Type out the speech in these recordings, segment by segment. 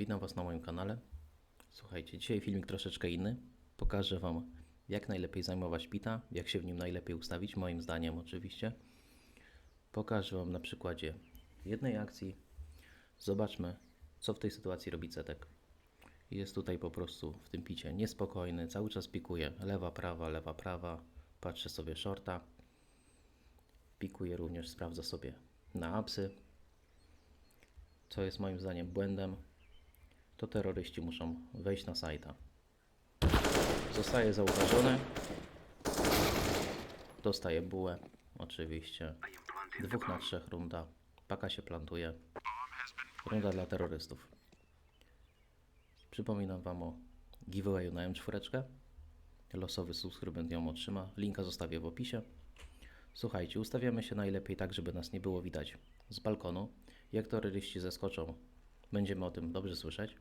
witam Was na moim kanale. Słuchajcie, dzisiaj filmik troszeczkę inny. Pokażę Wam, jak najlepiej zajmować pita, jak się w nim najlepiej ustawić, moim zdaniem oczywiście. Pokażę Wam na przykładzie jednej akcji. Zobaczmy, co w tej sytuacji robi Cetek. Jest tutaj po prostu w tym picie niespokojny, cały czas pikuje lewa, prawa, lewa, prawa. Patrzy sobie shorta. Pikuje również, sprawdza sobie na apsy. Co jest moim zdaniem błędem, to terroryści muszą wejść na sajta. Zostaje zauważony. Dostaje bułę, oczywiście. Dwóch na trzech runda. Paka się plantuje. Runda dla terrorystów. Przypominam Wam o giveawayu na M4. Losowy subskrybent ją otrzyma. Linka zostawię w opisie. Słuchajcie, ustawiamy się najlepiej tak, żeby nas nie było widać z balkonu. Jak terroryści zeskoczą, będziemy o tym dobrze słyszeć.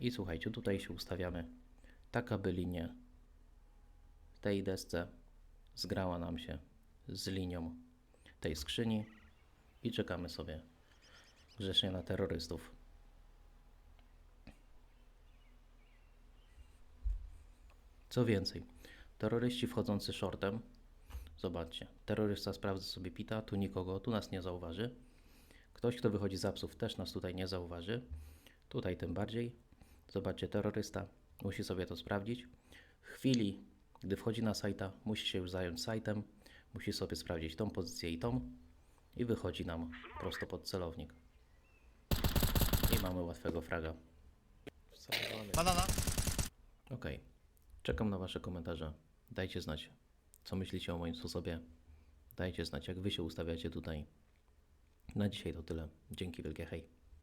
I słuchajcie, tutaj się ustawiamy tak, aby linie tej desce zgrała nam się z linią tej skrzyni i czekamy sobie grzecznie na terrorystów. Co więcej, terroryści wchodzący shortem, zobaczcie, terrorysta sprawdza sobie pita, tu nikogo, tu nas nie zauważy. Ktoś, kto wychodzi z apsów, też nas tutaj nie zauważy. Tutaj tym bardziej. Zobaczcie, terrorysta musi sobie to sprawdzić. W chwili, gdy wchodzi na sajta, musi się już zająć sajtem, musi sobie sprawdzić tą pozycję i tą i wychodzi nam prosto pod celownik. I mamy łatwego fraga. Banana. Ok. Czekam na Wasze komentarze. Dajcie znać, co myślicie o moim sposobie. Dajcie znać, jak Wy się ustawiacie tutaj. Na dzisiaj to tyle. Dzięki wielkie, hej.